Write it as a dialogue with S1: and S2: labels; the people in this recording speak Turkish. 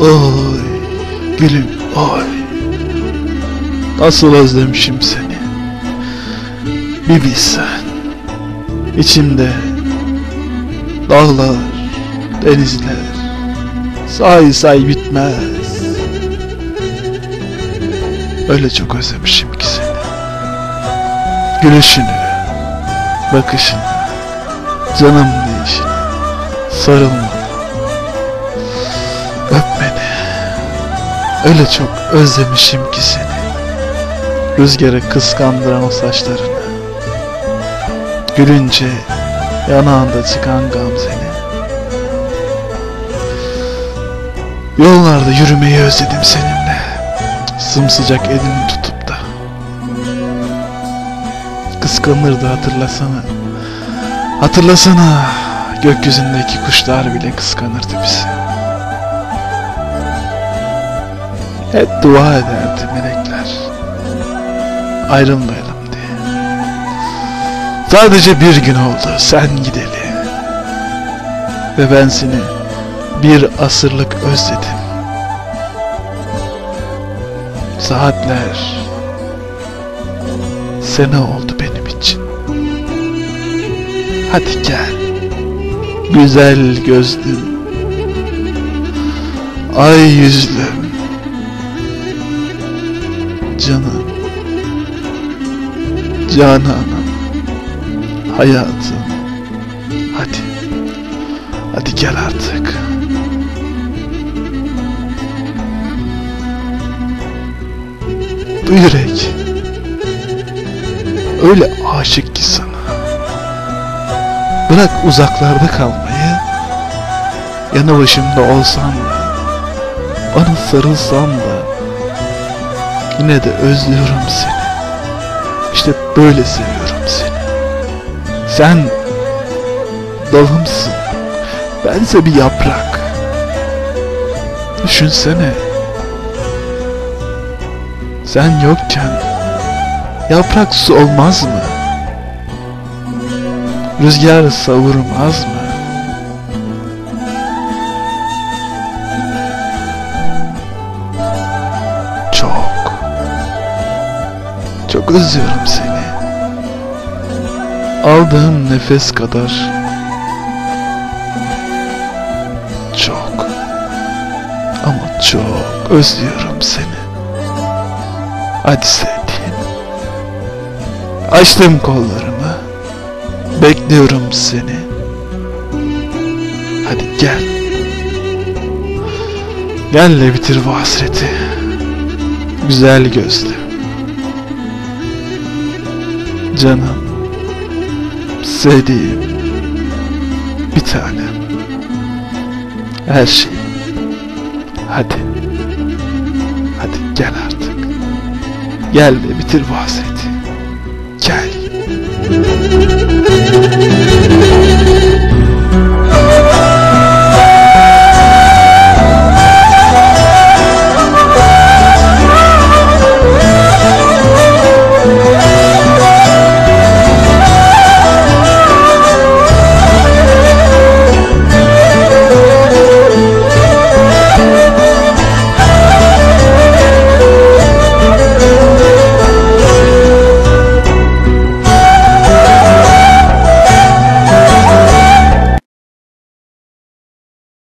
S1: Oy gülüm oy. Nasıl özlemişim seni. Bir bilsen İçimde Dağlar Denizler Say say bitmez. Öyle çok özlemişim ki seni. Gülüşünü Bakışını Canım değişini Sarılmanı Öyle çok özlemişim ki seni. Rüzgarı kıskandıran o saçlarını. Gülünce yanağında çıkan gamzeni Yollarda yürümeyi özledim seninle. Sımsıcak elini tutup da. Kıskanırdı hatırlasana. Hatırlasana Gökyüzündeki kuşlar bile kıskanırdı bizi Hep dua ederdi melekler. Ayrılmayalım diye. Sadece bir gün oldu sen gideli. Ve ben seni bir asırlık özledim. Saatler Sene oldu benim için. Hadi gel Güzel gözlüm. Ay yüzlüm Cananım Hayatım. Hadi Hadi gel artık. Bu yürek Öyle aşık ki sana. Bırak uzaklarda kalmayı. Yanı başımda olsan da Bana sarılsan da Yine de özlüyorum seni İşte böyle seviyorum seni Sen Dalımsın Bense bir yaprak Düşünsene Sen yokken Yaprak su olmaz mı? Rüzgar savurmaz mı? Çok özlüyorum seni. Aldığım nefes kadar Çok. Ama çok özlüyorum seni. Hadi sevdiğim. Açtım kollarımı. Bekliyorum seni. Hadi gel. Gel de bitir bu hasreti. Güzel gözlü Canım Sevdiğim Bir tanem Her şey. Hadi. Hadi gel artık. Gel de bitir bu hasreti. Gel